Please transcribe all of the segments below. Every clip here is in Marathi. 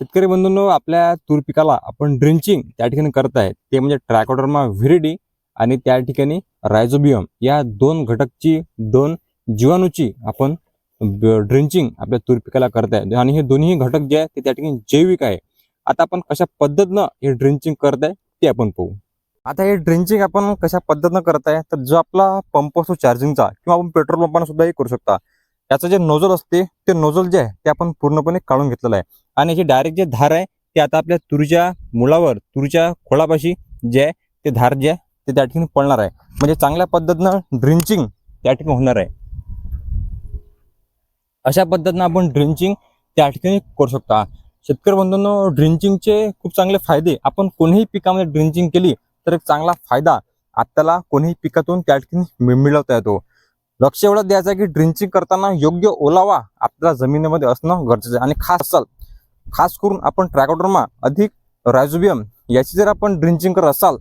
शेतकरी बंधूंनो आपल्या तूर पिकाला आपण ड्रिंचिंग त्या ठिकाणी करत आहे ते म्हणजे ट्रॅकोडर्मा व्हिरिडी आणि त्या ठिकाणी रायझोबियम या दोन घटकची दोन जीवाणूची आपण ड्रिंचिंग आपल्या तूर पिकाला करत आहे आणि हे दोन्ही घटक जे आहे ते त्या ठिकाणी जैविक आहे. आता आपण कशा पद्धतीनं हे ड्रिंचिंग करत आहे ते आपण पाहू. आता हे ड्रिंचिंग आपण कशा पद्धतीनं करत आहे तर जो आपला पंप असतो चार्जिंगचा किंवा आपण पेट्रोल पंपाने सुद्धा हे करू शकता. याचं जे नोझल असते ते नोजल जे आहे ते आपण पूर्णपणे काढून घेतलेलं आहे. आणि याची डायरेक्ट जे धार आहे ते आता आपल्या तुरीच्या मुळावर तुरीच्या खोळापाशी जे आहे ते धार जे आहे ते त्या ठिकाणी पडणार आहे. म्हणजे चांगल्या पद्धतीनं ड्रिंचिंग त्या ठिकाणी होणार आहे. अशा पद्धतीनं आपण ड्रिंचिंग त्या ठिकाणी करू शकता. शेतकरी बंधूंनो ड्रिंचिंगचे खूप चांगले फायदे. आपण कोणीही पिकामध्ये ड्रिंचिंग केली तर एक चांगला फायदा आपल्याला कोणीही पिकातून त्या ठिकाणी मिळवता येतो. लक्ष एवढं द्यायचं आहे की ड्रिंचिंग करताना योग्य ओलावा आपल्या जमिनीमध्ये असणं गरजेचं आहे. आणि खास असाल खास करून आपण ट्रॅकोडर्मा अधिक रायझोबियम याची जर आपण ड्रिंचिंग करत असाल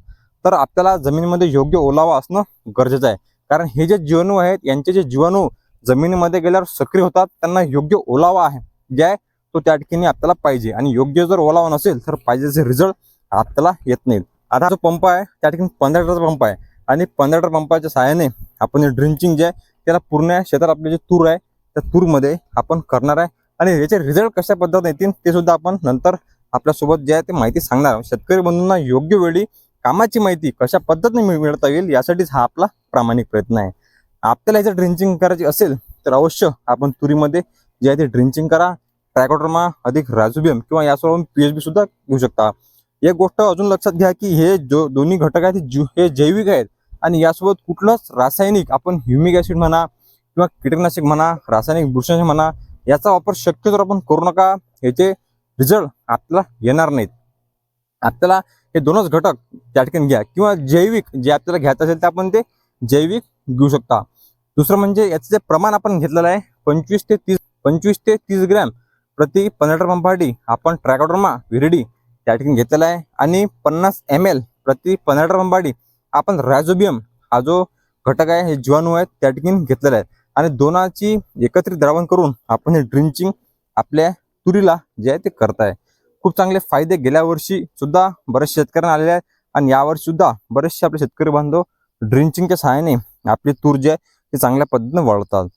तर आपल्याला जमिनीमध्ये योग्य ओलावा असणं गरजेचं आहे. कारण हे जे जीवाणू आहेत यांचे जे जीवाणू जमिनीमध्ये गेल्यावर सक्रिय होतात त्यांना योग्य ओलावा आहे. जे आहे तो त्या ठिकाणी आपल्याला पाहिजे. आणि योग्य जर ओलावा नसेल तर पाहिजेचे रिझल्ट आपल्याला येत नाहीत आता जो पंप आहे त्या ठिकाणी पंधरा लिटरचा पंप आहे. आणि पंधरा लिटर पंपाच्या सहाय्याने आपण ड्रिंचिंग जे आहे त्याला पूर्ण शेतात आपले जे तूर आहे त्या तूरमध्ये आपण करणार आहे. आणि याचे रिझल्ट कशा पद्धतीने येतील ते सुद्धा आपण नंतर आपल्यासोबत जे आहे ते माहिती सांगणार आहोत. शेतकरी बंधूंना योग्य वेळी कामाची माहिती कशा पद्धतीने मिळ- येईल यासाठीच हा आपला प्रामाणिक प्रयत्न आहे. आपल्याला याचं ड्रिंचिंग करायची असेल तर अवश्य आपण तुरीमध्ये जे आहे ते ड्रिंचिंग करा. ट्रॅकोड्रमा अधिक राजुबियम किंवा यासोबत पी एच बी सुद्धा घेऊ शकता. एक गोष्ट अजून लक्षात घ्या की हे जो दोन्ही घटक आहेत जीव- हे जैविक आहेत. आणि यासोबत कुठलंच रासायनिक आपण ह्युमिक ॲसिड म्हणा किंवा कीटकनाशक म्हणा रासायनिक बुरशीनाशक म्हणा याचा वापर शक्यतो आपण करू नका. याचे रिझल्ट आपल्याला येणार नाहीत. आपल्याला हे दोनच घटक त्या ठिकाणी घ्या. किंवा जैविक जे आपल्याला घ्यायचं असेल ते आपण ते जैविक घेऊ शकता. दुसरं म्हणजे याचं जे प्रमाण आपण घेतलेलं आहे पंचवीस ते तीस पंचवीस ते तीस ग्रॅम प्रति पंधरा लिटर आपण ट्रॅकोडर्मा विरडी त्या ठिकाणी घेतलेला आहे. आणि पन्नास एम एल प्रति पंधरा लिटर आपण रायझोबियम हा जो घटक आहे हे जीवाणू आहेत त्या ठिकाणी घेतलेला आहे. आणि दोनाची एकत्रित द्रावण करून आपण हे ड्रिंचिंग आपल्या तुरीला जे आहे ते करताय. खूप चांगले फायदे गेल्या वर्षी सुद्धा बरेचसे शेतकऱ्यांना आलेले आहेत. आणि यावर्षी सुद्धा बरेचसे आपले शेतकरी बांधव ड्रिंचिंगच्या सहाय्याने आपली तूर जे आहे ते चांगल्या पद्धतीने वळतात.